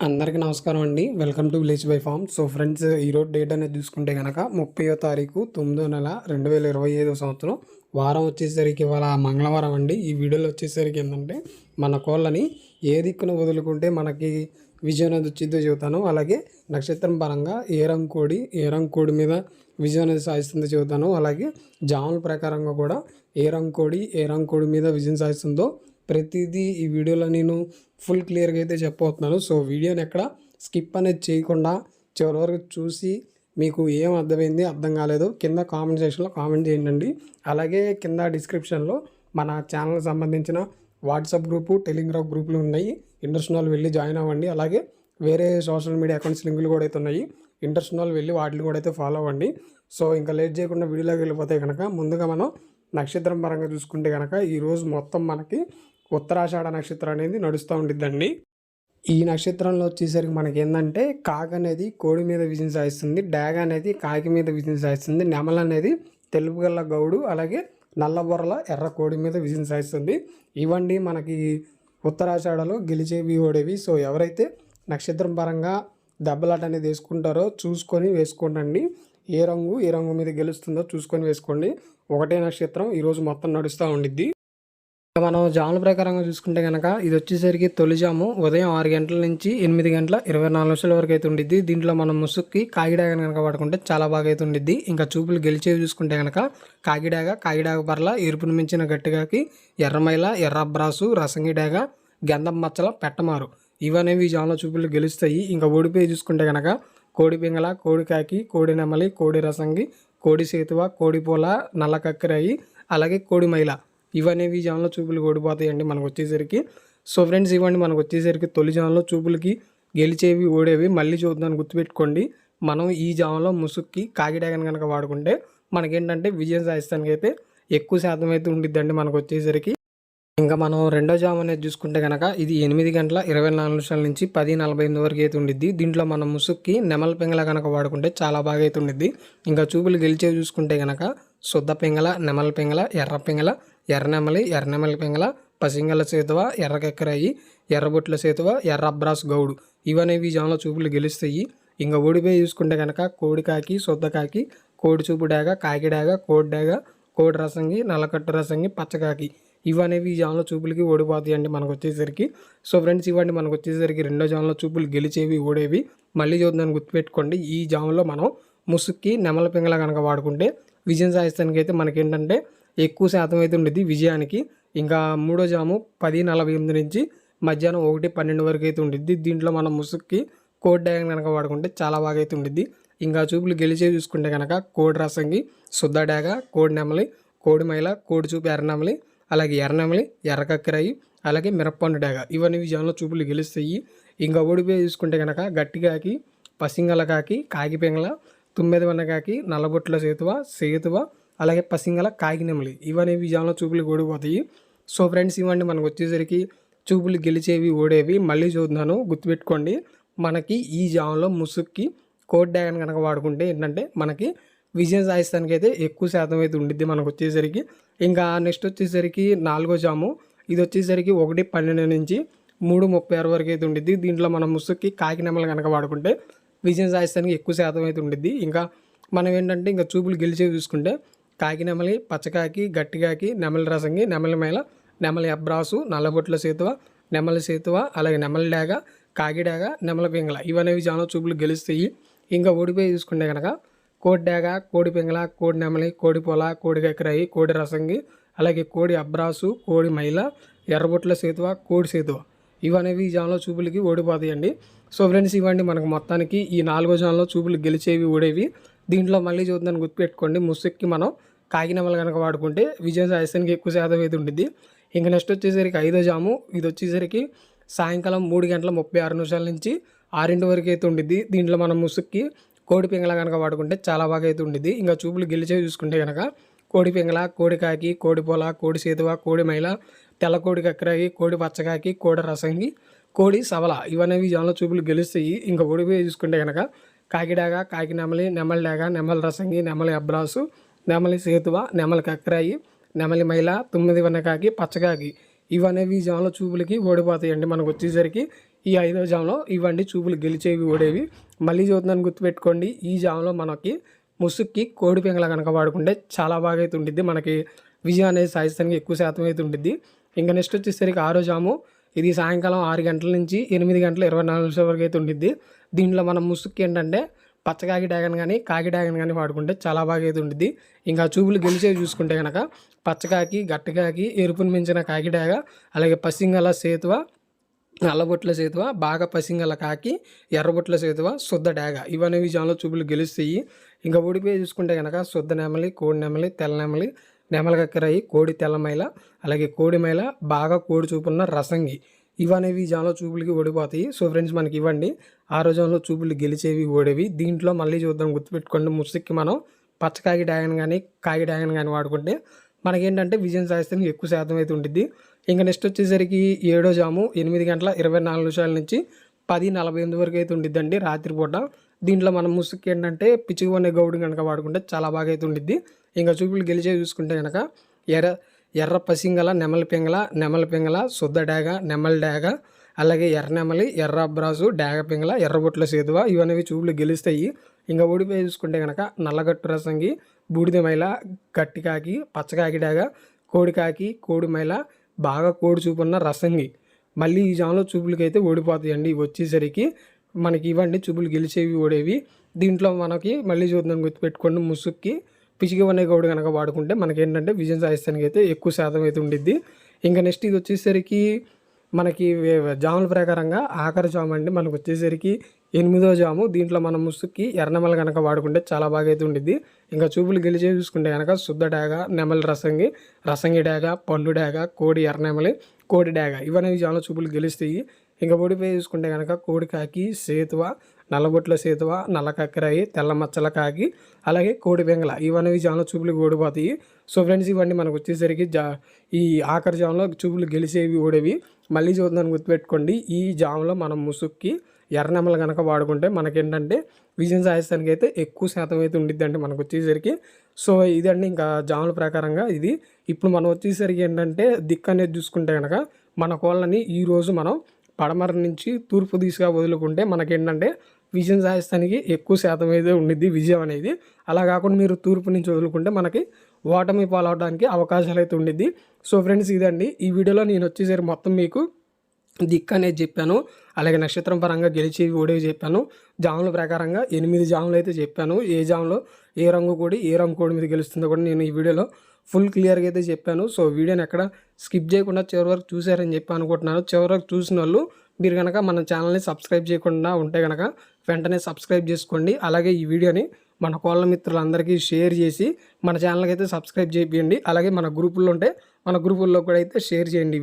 అందరికీ నమస్కారం అండి. Welcome to village by farm so friends ఈరోజు డేట్ అనేది చూసుకుంటే కనుక ముప్పయో తారీఖు తొమ్మిదో నెల రెండు వేల ఇరవై ఐదో సంవత్సరం. వారం వచ్చేసరికి ఇవాళ మంగళవారం అండి. ఈ వీడియోలో వచ్చేసరికి ఏంటంటే మన కోళ్ళని ఏ దిక్కున వదులుకుంటే మనకి విజయం అనేది వచ్చిందో చెబుతాను. అలాగే నక్షత్రం పరంగా ఏ రంగు కోడి ఏ రంగు కోడి మీద విజయం అనేది సాధిస్తుందో చెబుతాను. అలాగే జాముల ప్రకారంగా కూడా ఏ రంగు కోడి ఏ రంగు కోడి మీద విజయం సాధిస్తుందో ప్రతిదీ ఈ వీడియోలో నేను ఫుల్ క్లియర్గా అయితే చెప్పబోతున్నాను. సో వీడియోని ఎక్కడ స్కిప్ అనేది చేయకుండా చివరి వరకు చూసి మీకు ఏం అర్థమైంది అర్థం కాలేదు కింద కామెంట్ సెక్షన్లో కామెంట్ చేయండి. అలాగే కింద డిస్క్రిప్షన్లో మన ఛానల్ సంబంధించిన వాట్సాప్ గ్రూపు టెలిగ్రామ్ గ్రూపులు ఉన్నాయి. ఇంట్రెస్ట్ వెళ్ళి జాయిన్ అవ్వండి. అలాగే వేరే సోషల్ మీడియా అకౌంట్స్ లింకులు కూడా అయితే ఉన్నాయి. ఇంట్రెస్ట్ వెళ్ళి వాటిని కూడా అయితే ఫాలో అవ్వండి. సో ఇంకా లేట్ చేయకుండా వీడియోలోకి వెళ్ళిపోతే కనుక ముందుగా మనం నక్షత్రం పరంగా చూసుకుంటే కనుక ఈరోజు మొత్తం మనకి ఉత్తరాషాఢ నక్షత్రం అనేది నడుస్తూ ఉండిద్దండి. ఈ నక్షత్రంలో వచ్చేసరికి మనకి ఏంటంటే కాకి అనేది కోడి మీద విజయం సాధిస్తుంది డాగ్ అనేది కాకి మీద విజయం సాధిస్తుంది నెమల అనేది తెలుపు గల్ల గౌడు అలాగే నల్లబొరల ఎర్ర కోడి మీద విజయం సాధిస్తుంది ఇవండి మనకి ఉత్తరాషాఢలో గెలిచేవి ఓడేవి. సో ఎవరైతే నక్షత్రం పరంగా దెబ్బలాట అనేది వేసుకుంటారో చూసుకొని వేసుకోండి ఏ రంగు ఏ రంగు మీద గెలుస్తుందో చూసుకొని వేసుకోండి. ఒకటే నక్షత్రం ఈరోజు మొత్తం నడుస్తూ ఉండిద్ది. మనం జాముల ప్రకారంగా చూసుకుంటే కనుక ఇది వచ్చేసరికి తొలి జాము. ఉదయం ఆరు గంటల నుంచి ఎనిమిది గంటల ఇరవై నాలుగు నిమిషాల వరకు అయితే ఉండిద్ది. దీంట్లో మనం ముసుక్కి కాగిడాగ కనుక పడుకుంటే చాలా బాగా అయితే ఉండిద్ది. ఇంకా చూపులు గెలిచేవి చూసుకుంటే కనుక కాగిడాగ కాగిడాగ పర్ల ఎరుపును మించిన గట్టిగాకి ఎర్రమైల ఎర్రబ్రాసు రసంగిడాగ గంధం మచ్చల పెట్టమారు. ఇవనేవి ఈ జాముల చూపులు గెలుస్తాయి. ఇంకా ఓడిపోయి చూసుకుంటే కనుక కోడి పింగళ కోడి కాకి కోడి నెమలి కోడి రసంగి కోడి సేతువ కోడి పూల నల్ల కక్కిరాయి అలాగే కోడి మైల. ఇవనేవి జాన్లో చూపులు ఓడిపోతాయండి మనకు వచ్చేసరికి. సో ఫ్రెండ్స్ ఇవ్వండి మనకు వచ్చేసరికి తొలి జాన్లో చూపులకి గెలిచేవి ఓడేవి. మళ్ళీ చూద్దాం గుర్తుపెట్టుకోండి. మనం ఈ జామలో ముసుక్కి కాకిడాగన్ కనుక వాడుకుంటే మనకేంటంటే విజయం సాధిస్తానికి అయితే ఎక్కువ శాతం అయితే ఉండిద్దండి మనకు వచ్చేసరికి. ఇంకా మనం రెండో జామ్ అనేది చూసుకుంటే కనుక ఇది ఎనిమిది గంటల ఇరవై నాలుగు నిమిషాల నుంచి పది నలభై ఎనిమిది వరకు అయితే ఉండిద్ది. దీంట్లో మనం ముసుక్కి నెమల పింగళ కనుక వాడుకుంటే చాలా బాగా అయితే ఉండిద్ది. ఇంకా చూపులు గెలిచేవి చూసుకుంటే కనుక శుద్ధ పింగళ నెమల పింగళ ఎర్ర పింగళ ఎర్రనెమలి ఎర్రనెమలి పింగళ పసింగల సేతువ ఎర్రకెక్కరాయి ఎర్రబొట్ల సేతువ ఎర్ర అబ్రాస్ గౌడు. ఇవనేవి జామ్లో చూపులు గెలుస్తాయి. ఇంకా ఓడిపోయి చూసుకుంటే కనుక కోడికాకి శుద్ధకాకి కోడి చూపు డాగ కాకి డాగ కోడి డాగ కోడి రసంగి నల్లకట్టు రసంగి పచ్చకాకి ఇవనేవి ఈ జామ్లో చూపులకి ఓడిపోతాయి అండి మనకు వచ్చేసరికి సో ఫ్రెండ్స్ ఇవ్వండి మనకు వచ్చేసరికి రెండో జామ్లో చూపులు గెలిచేవి ఓడేవి. మళ్ళీ చూద్దాన్ని గుర్తుపెట్టుకోండి. ఈ జామ్లో మనం ముసుక్కి నెమల పింగళ కనుక వాడుకుంటే విజయం సాధిస్తానికి అయితే మనకేంటంటే ఎక్కువ శాతం అయితే ఉండేది విజయానికి. ఇంకా మూడో జాము పది నలభై ఎనిమిది నుంచి మధ్యాహ్నం ఒకటి పన్నెండు వరకు అయితే ఉండిద్ది. దీంట్లో మనం ముసుక్కి కోడ్ డ్యాగన్ కనుక వాడుకుంటే చాలా బాగా అయితే ఉండిద్ది. ఇంకా చూపులు గెలిచే చూసుకుంటే కనుక కోడి రసంగి శుద్ధ డాగ కోడి నెమలి కోడి మైల కోడి చూపు ఎర్రనెమలి అలాగే ఎర్రనెమలి ఎర్రకక్కరాయి అలాగే మిరప్పండు డాగ ఇవన్నీ విజయంలో చూపులు గెలుస్తాయి. ఇంకా ఓడిపోయి చూసుకుంటే కనుక గట్టికాకి పసింగల కాకి కాకి పెంగల తుమ్మెదవన్న కాకి నల్లబొట్ల సేతువ సేతువ అలాగే పసింగల కాకినెమలి ఇవనేవి విజయంలో చూపులు ఓడిపోతాయి సో ఫ్రెండ్స్ ఇవ్వండి. మనకు వచ్చేసరికి చూపులు గెలిచేవి ఓడేవి. మళ్ళీ చూద్దాను. గుర్తుపెట్టుకోండి. మనకి ఈ జామ్లో ముసుక్కి కోట్ డ్యాగన్ కనుక వాడుకుంటే ఏంటంటే మనకి విజయం సాధిస్తానికి అయితే ఎక్కువ శాతం అయితే ఉండిద్ది మనకు వచ్చేసరికి. ఇంకా నెక్స్ట్ వచ్చేసరికి నాలుగో జాము. ఇది వచ్చేసరికి ఒకటి పన్నెండు నుంచి మూడు ముప్పై ఆరు వరకు అయితే ఉండిద్ది. దీంట్లో మనం ముసుక్కి కాకినెమలు కనుక వాడుకుంటే విజయం సాధిస్తానికి ఎక్కువ శాతం అయితే ఉండిద్ది. ఇంకా మనం ఏంటంటే ఇంకా చూపులు గెలిచేవి చూసుకుంటే కాకి నెమలి పచ్చకాకి గట్టికాకి నెమలి రసంగి నెమలి మేళ నెమలి అబ్రాసు నల్లబొట్ల సేతువ నెమలి సేతువ అలాగే నెమలి డేగ కాకిడాగ నెమల పింగళ. ఇవనేవి చాలా చూపులు గెలుస్తాయి. ఇంకా ఓడిపోయి చూసుకుంటే కనుక కోడి డేగ కోడి పింగళ కోడి నెమలి కోడి పొల కోడి కక్కరాయి కోడి రసంగి అలాగే కోడి అబ్రాసు కోడి మైల ఎర్రబొట్ల సేతువ కోడి సేతువ. ఇవనేవి ఈ జాన్లో చూపులకి ఓడిపోతాయండి. సో ఫ్రెండ్స్ ఇవ్వండి మనకు మొత్తానికి ఈ నాలుగో జాన్లో చూపులు గెలిచేవి ఓడేవి. దీంట్లో మళ్ళీ చూద్దాన్ని గుర్తుపెట్టుకోండి. ముసుక్కి మనం కాకినమలు కనుక వాడుకుంటే విజయం సాధిస్తానికి ఎక్కువ శాతం అయితే ఉంటుంది ఇంకా నెక్స్ట్ వచ్చేసరికి ఐదో జాము. ఇది వచ్చేసరికి సాయంకాలం మూడు గంటల ముప్పై ఆరు నిమిషాల నుంచి ఆరింటి వరకు అయితే ఉండిద్ది. దీంట్లో మనం ముసుక్కి కోడి పింగళ కనుక వాడుకుంటే చాలా బాగా అయితే ఉండిద్ది. ఇంకా చూపులు గెలిచే చూసుకుంటే కనుక కోడి పింగళ కోడి కాకి కోడి పొల కోడి సేతువ కోడి మైల తెల్ల కోడి కక్కరాకి కోడి పచ్చకాకి కోడి రసంగి కోడి సవల ఇవనేవి జాన్లో చూపులు గెలుస్తాయి. ఇంకా ఓడిపోయి చూసుకుంటే కనుక కాకిడాగ కాకి నెమలి నెమలి డాగ నెమలి రసంగి నెమలి అబ్రాసు నెమలి సేతువ నెమలి కక్కరాయి నెమలి మైల తొమ్మిది వన్నకాకి పచ్చకాకి ఇవనేవి జాన్ల చూపులకి ఓడిపోతాయండి మనకు వచ్చేసరికి. ఈ ఐదో జామ్లో ఇవ్వండి చూపులు గెలిచేవి ఓడేవి. మళ్ళీ చూద్దాన్ని గుర్తుపెట్టుకోండి ఈ జాములో మనకి ముసుక్కి కోడి పెంగల కనుక వాడుకుంటే చాలా బాగా అయితే ఉండిద్ది. మనకి విజయం అనేది సాధిస్తానికి ఎక్కువ శాతం అయితే ఉంటుంది ఇంకా నెక్స్ట్ వచ్చేసరికి ఆరో జాము. ఇది సాయంకాలం ఆరు గంటల నుంచి ఎనిమిది గంటల ఇరవై నాలుగు నిమిషాల వరకు అయితే ఉండిద్ది. దీంట్లో మనం ముసుక్కి ఏంటంటే పచ్చకాకి డ్యాగన్ కానీ కాకి డ్యాగన్ కానీ వాడుకుంటే చాలా బాగా అయితే ఉండిద్ది. ఇంకా చూపులు గెలిచేవి చూసుకుంటే కనుక పచ్చకాకి గట్టకాకి ఎరుపును మించిన కాకి డాగ అలాగే పసింగల సేతువ నల్లబొట్ల సేతువ బాగా పసింగల కాకి ఎర్రబొట్ల సేతువ శుద్ధ డాగ ఇవన్నీ విజయంలో చూపులు గెలుస్తాయి. ఇంకా ఓడిపోయి చూసుకుంటే కనుక శుద్ధ నెమలి కోడి నెమలి తెల్ల నెమలి నెమలి కక్కరాయి కోడి తెల్లమైల అలాగే కోడి మైల బాగా కోడి చూపున్న రసంగి. ఇవనేవి జాన్లో చూపులకి ఓడిపోతాయి. సో ఫ్రెండ్స్ మనకి ఇవ్వండి. ఆ రోజుల్లో చూపులు గెలిచేవి ఓడేవి. దీంట్లో మళ్ళీ చూద్దాం. గుర్తుపెట్టుకోండి ముసుక్కి మనం పచ్చకాగి డ్యాగన్ కానీ కాగి డ్యాగన్ కానీ వాడుకుంటే మనకేంటంటే విజయం సాధిస్తానికి ఎక్కువ శాతం అయితే ఉంటుంది ఇంకా నెక్స్ట్ వచ్చేసరికి ఏడో జాము ఎనిమిది గంటల ఇరవై నాలుగు నిమిషాల నుంచి పది నలభై ఎనిమిది వరకు అయితే ఉండిద్దండి రాత్రిపూట. దీంట్లో మనం ముసుక్కి ఏంటంటే పిచ్చుకు అనే గౌడు కనుక వాడుకుంటే చాలా బాగా అయితే ఉండిద్ది. ఇంకా చూపులు గెలిచే చూసుకుంటే కనుక ఎర్ర ఎర్ర పసింగల నెమలి పింగల నెమలి పింగల శుద్ధ డేగ నెమలి డాగ అలాగే ఎర్ర నెమలి ఎర్ర అబ్రాసు డేగ పింగల ఎర్రబొట్ల సేదువ ఇవనేవి చూపులు గెలుస్తాయి. ఇంకా ఓడిపోయి చూసుకుంటే కనుక నల్లగట్టు రసంగి బూడిద మైల గట్టికాకి పచ్చకాకి డాగ కోడికాకి కోడి మైల బాగా కోడి చూపున్న రసంగి. మళ్ళీ ఈ జాములో చూపులకైతే ఓడిపోతాయండి వచ్చేసరికి మనకి ఇవ్వండి చూపులు గెలిచేవి ఓడేవి దీంట్లో మనకి మళ్ళీ చూద్దాం గుర్తుపెట్టుకోండి. ముసుక్కి పిచ్చిగా అనే గౌడు కనుక వాడుకుంటే మనకి ఏంటంటే విజయం సాధిస్తానికి అయితే ఎక్కువ శాతం అయితే ఉండిద్ది. ఇంకా నెక్స్ట్ ఇది వచ్చేసరికి మనకి జాముల ప్రకారంగా ఆఖరి జాము అండి. మనకు వచ్చేసరికి ఎనిమిదో జాము. దీంట్లో మనం ముసుక్కి ఎర్రనెమల కనుక వాడుకుంటే చాలా బాగా అయితే ఉండిద్ది. ఇంకా చూపులు గెలిచే చూసుకుంటే కనుక శుద్ధ డాగ నెమలి రసంగి రసంగి డాగ పండు డాగ కోడి ఎర్రనెమలి కోడి డాగ ఇవన్నీ జాముల చూపులు గెలుస్తాయి. ఇంకా ఓడిపోయి చూసుకుంటే కనుక కోడి కాకి సేతువ నల్లబొట్ల సేతువ నల్ల కక్కరాయి తెల్ల మచ్చల కాకి అలాగే కోడి బెంగళ. ఇవన్నీ జాముల చూపులు ఓడిపోతాయి సో ఫ్రెండ్స్ ఇవన్నీ మనకు వచ్చేసరికి జా ఈ ఆఖరి జాములో చూపులు గెలిచేవి ఓడేవి మళ్ళీ చూద్దాం గుర్తుపెట్టుకోండి. ఈ జాములో మనం ముసుక్కి ఎర్రనెమ్మలు కనుక వాడుకుంటే మనకేంటంటే విజయం సాధిస్తానికి అయితే ఎక్కువ శాతం అయితే ఉండిద్ది అండి మనకు వచ్చేసరికి. సో ఇదండి ఇంకా జాముల ప్రకారంగా ఇది. ఇప్పుడు మనం వచ్చేసరికి ఏంటంటే దిక్కు అనేది చూసుకుంటే కనుక మన కోళ్ళని ఈరోజు మనం పడమర నుంచి తూర్పు దిశగా వదులుకుంటే మనకేంటంటే విజయం సాధిస్తానికి ఎక్కువ శాతం అయితే ఉండిద్ది విజయం అనేది. అలా కాకుండా మీరు తూర్పు నుంచి వదులుకుంటే మనకి ఓటమి పాలవడానికి అవకాశాలు అయితే ఉండిద్ది. సో ఫ్రెండ్స్ ఇదండి. ఈ వీడియోలో నేను వచ్చేసరికి మొత్తం మీకు దిక్కు అనేది చెప్పాను. అలాగే నక్షత్రం పరంగా గెలిచి ఓడేవి చెప్పాను. జాముల ప్రకారంగా ఎనిమిది జాములు అయితే చెప్పాను. ఏ జాములో ఏ రంగు కోడి ఏ రంగు కోడి మీద గెలుస్తుందో కూడా నేను ఈ వీడియోలో ఫుల్ క్లియర్గా అయితే చెప్పాను. సో వీడియోని ఎక్కడ స్కిప్ చేయకుండా చివరి వరకు చూశారని చెప్పి అనుకుంటున్నాను. చివరి వరకు చూసిన వాళ్ళు మీరు కనుక మన ఛానల్ని సబ్స్క్రైబ్ చేయకుండా ఉంటే కనుక వెంటనే సబ్స్క్రైబ్ చేసుకోండి. అలాగే ఈ వీడియోని మన కోళ్ళ మిత్రులందరికీ షేర్ చేసి మన ఛానల్కి అయితే సబ్స్క్రైబ్ చేయండి. అలాగే మన గ్రూపుల్లో ఉంటే మన గ్రూపుల్లో కూడా అయితే షేర్ చేయండి.